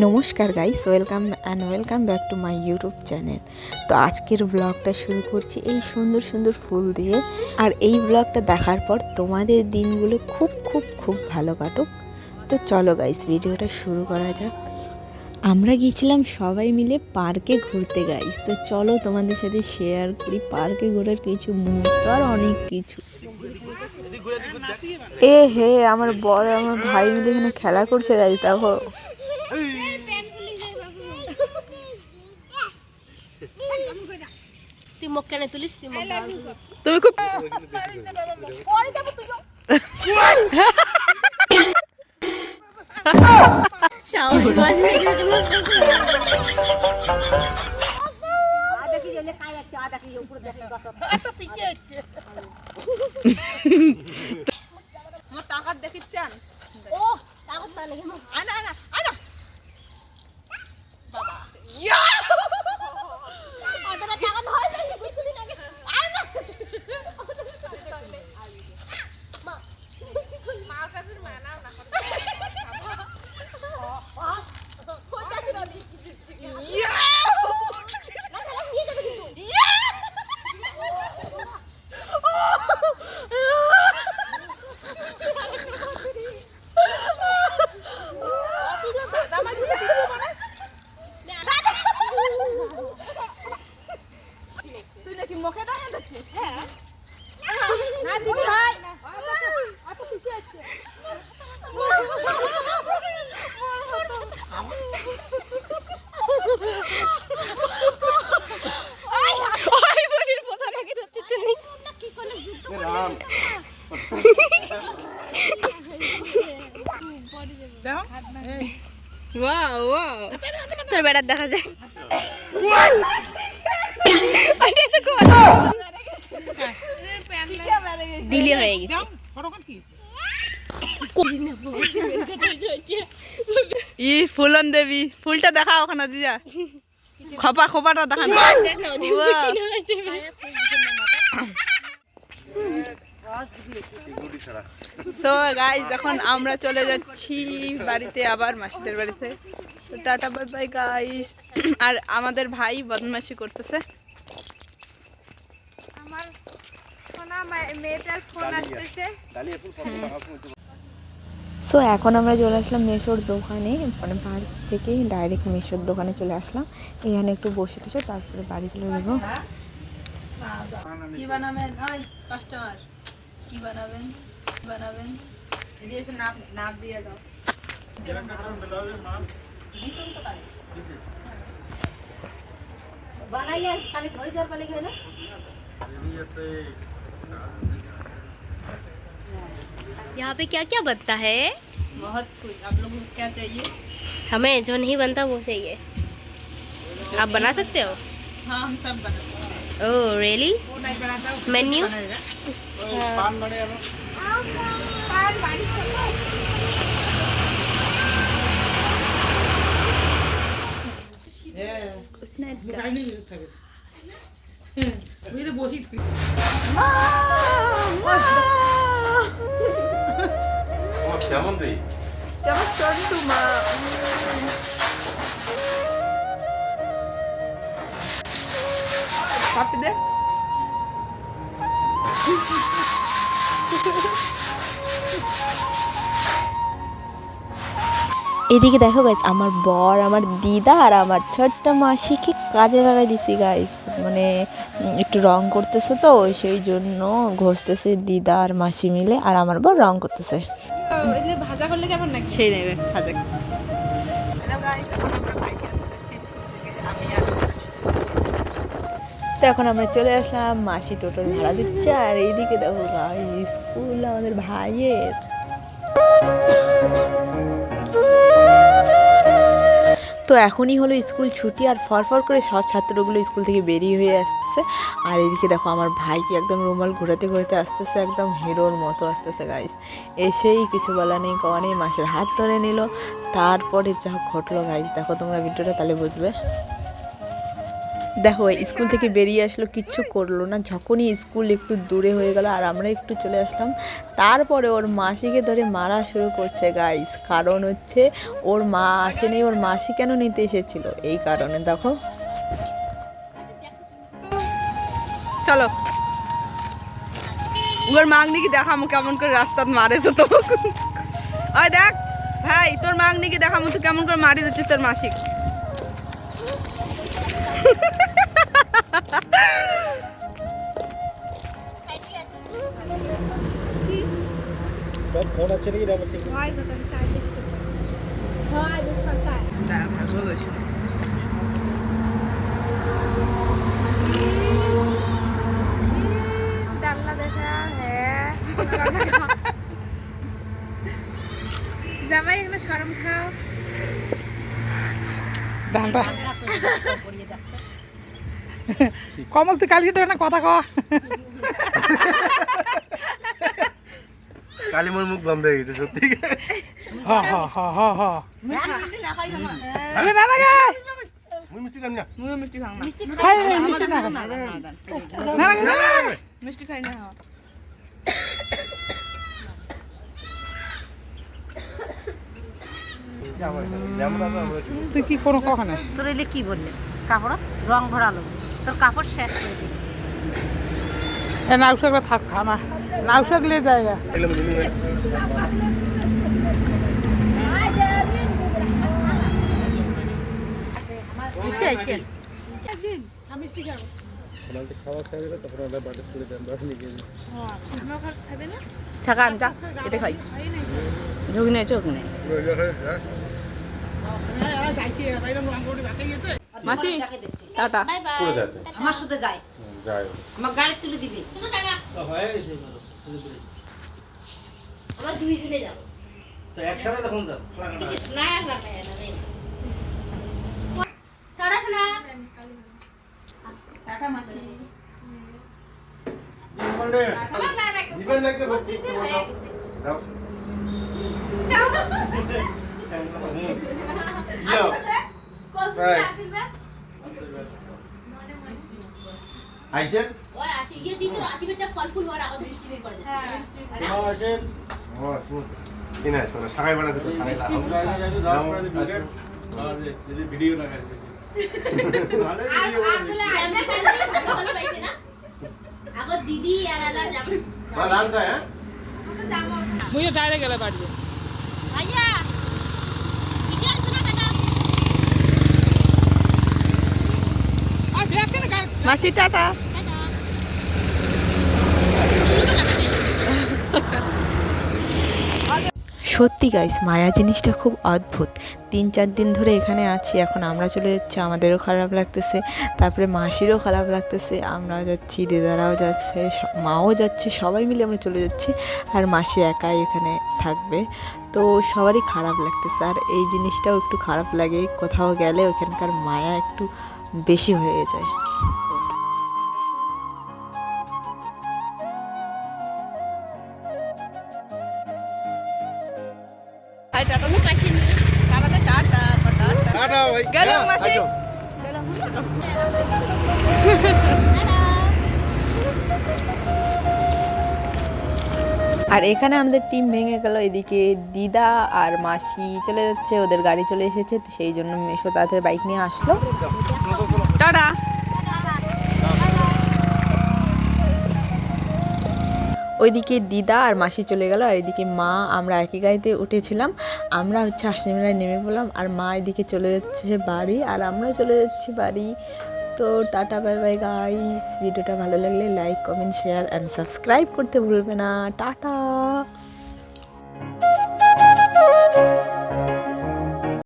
নমস্কার guys welcome and welcome back to my YouTube channel তো আজকের ব্লগটা শুরু করছি এই সুন্দর সুন্দর ফুল দিয়ে। আর এই ব্লগটা দেখার পর তোমাদের দিনগুলো খুব খুব খুব ভালো কাটুক। তো চলো গাইস ভিডিওটা শুরু করা যাক। আমরা গিয়েছিলাম সবাই মিলে পার্কে ঘুরতে গাইস তো চলো তোমাদের সাথে শেয়ার করি, পার্কে ঘোরার কিছু মুহূর্ত আর অনেক কিছু। এ হে, আমার বড় আমার ভাই মিলে এখানে খেলা করছে গাইস দেখো। তুই মুখ কেন তুলিস তুই মুখ। তুমি খুব দেখিচ্ছেন? ও কাগজ না লেগে। আনা আনা আনা অতটা কাগজ হয় না, কিছুদিন আগে। আয় না। মা। মার কাছে মা নাও না কোনটা ছিল? না, না, না, নিয়ে যাবে কিন্তু। তুই নাকি মুখে দেখা যাচ্ছিস হ্যাঁ না দিদি হয় অত কিছু আছে ওই বলির পোতা নাকি ধরছে চুনি। কি করলে যুদ্ধ তোর বেড়ার দেখা যায়। দিলি হয়ে গেছে। ই ফুলন দেবী ফুলটা দেখা ওখানে দিদা। খপা খপাটা দেখা সো গাইজ এখন আমরা চলে যাচ্ছি বাড়িতে আবার মাসিদের বাড়িতে। তো টাটা বাই বাই গাইস আর আমাদের ভাই বদমাশি করতেছে। সো এখন আমরা চলে আসলাম মেশোর দোকানে। মানে বাড়ি থেকে ডাইরেক্ট মেশোর দোকানে চলে আসলাম। এখানে একটু বসে টসে তারপরে বাড়ি চলে যাব। কি বানাবেন ওই কাস্টমার কি বানাবেন কি বানাবেন এদিকে এসে নাপ নাপ দিয়ে দাও দিছেন তো কালে? यहाँ पे क्या क्या बनता है बहुत कुछ आप लोगों को क्या चाहिए हमें जो नहीं बनता वो चाहिए आप बना सकते हो हाँ हम सब बनाते Oh, really? Menu? কেমন রে কেমন চল তোমার দে এদিকে দেখো গাইস আমার বর আমার দিদা আর আমার ছোট্ট মাসিকে কাজে লাগাই দিছি গাইস মানে একটু রং করতেছে তো সেই জন্য ঘষতেছে দিদা আর মাসি মিলে আর আমার বর রং করতেছে। ভাজা করলে কেমন নাকি সেই নেবে হাজার হ্যালো গাইস এখন আমরা বাইকে যাচ্ছি স্কুল থেকে আমি আর মাসি যাচ্ছি। তো এখন আমরা চলে আসলাম মাসি টোটোর ভাড়া দিচ্ছে, আর এইদিকে দেখো স্কুল আমাদের ভাইয়ের। তো এখনই হলো স্কুল ছুটি, আর ফরফর করে সব ছাত্রগুলো স্কুল থেকে বেরিয়ে হয়ে আসতেছে। আর এদিকে দেখো আমার ভাইকে একদম রুমাল ঘোরাতে ঘোরাতে আসতেছে, একদম হিরোর মতো আসতেছে গাইস এসেই কিছু বলা নেই নেই মাসের হাত ধরে নিল। তারপরে যা ঘটলো গাইস দেখো তোমরা ভিডিওটা তাহলে বুঝবে। দেখো, স্কুল থেকে বেরিয়ে আসলো, কিচ্ছু করল না। যখনই স্কুল একটু দূরে হয়ে গেল আর আমরা একটু চলে আসলাম, তারপরে ওর মাসিকে ধরে মারা শুরু করছে গাইস কারণ হচ্ছে ওর মা আসেনি, ওর মাসি কেন নিতে এসেছিল? এই কারণে, দেখো। চলো। ওর মাগনিকে দেখামো, কেমন করে রাস্তাত মারেছে তো ওই দেখ, ভাই, তোর মাগনিকে দেখামো তো কেমন করে মারি দিচ্ছে তোর মাসিক? জামাই এখানে শরম খাও কমল তুই কালকে না কথা কওয়া। কালি মোর মুখ বন্ধ হয়ে গেছে সত্যি। হ হ হ হ হ। না না গে মুই মিষ্টি খাম না। মুই মিষ্টি খাং না। খাই রে, মিষ্টি না না না না। না মিষ্টি খাই না। যেমন আছে আমরা তুই কি কোনো কথা নাই তোর এলে কি বললে? কাপড়? রং ভরালো তোর কাপড় শেষ করে থাক জায়গা আনটা এটা খাই। ঝুঁক নেই চোখ নেই। মাসি টাটা। করে যাতে। আমার সাথে যায় যাই আমার গাড়ি তুলে দিবি। হয়ে গেছে আমার দুই ছেলে যাব না। এক লাখ টাকা না দেই। পড়াশোনা দিবেন লাগবে দাও। দাও। আইছেন ওই আসি ইয়ে দিন তো আসি বেটা ফল ফুল হওয়ার আগে দৃষ্টি বের করে দেয় ও শুন কি শোনা সাগাই বানাছে তো সাগাই ভিডিও না আমরা কালকে ভালো ভালো পাইছে না। আগো দিদি আর আলা জামা জানতে হ্যাঁ? মুই ডাইরেক্ট গেলে বাড়ি ভাইয়া কিছু আসবে না কাকা আর বিয়া কেন কার মাসি, টাটা। সত্যি গাইস মায়া জিনিসটা খুব অদ্ভুত। তিন, চার দিন ধরে এখানে আছি, এখন আমরা চলে যাচ্ছি, আমাদেরও খারাপ লাগতেছে, তারপরে মাসিরও খারাপ লাগতেছে, আমরাও যাচ্ছি, দিদারাও যাচ্ছে মাও যাচ্ছে, সবাই মিলে আমরা চলে যাচ্ছি, আর মাসি একাই এখানে থাকবে। তো সবারই খারাপ লাগতেছে, আর এই জিনিসটাও একটু খারাপ লাগে, কোথাও গেলে ওখানকার মায়া একটু বেশি হয়ে যায়। গেলাম, হ্যাঁ, মাসি। আর এখানে আমাদের টিম ভেঙে গেল। এদিকে দিদা আর মাসি চলে যাচ্ছে ওদের গাড়ি চলে এসেছে সেই জন্য মেশো তাদের বাইক নিয়ে আসলো। টাটা। ওইদিকে দিদা আর মাসি চলে গেল, আর এদিকে মা, আমরা একই গাড়িতে উঠেছিলাম। আমরা হচ্ছে হাসিমেলায় নেমে পড়লাম, আর মা এদিকে চলে যাচ্ছে বাড়ি, আর আমরা চলে যাচ্ছি বাড়ি। তো টাটা, বাই বাই গাইস ভিডিওটা ভালো লাগলে like comment share and subscribe করতে ভুলবে না। টাটা।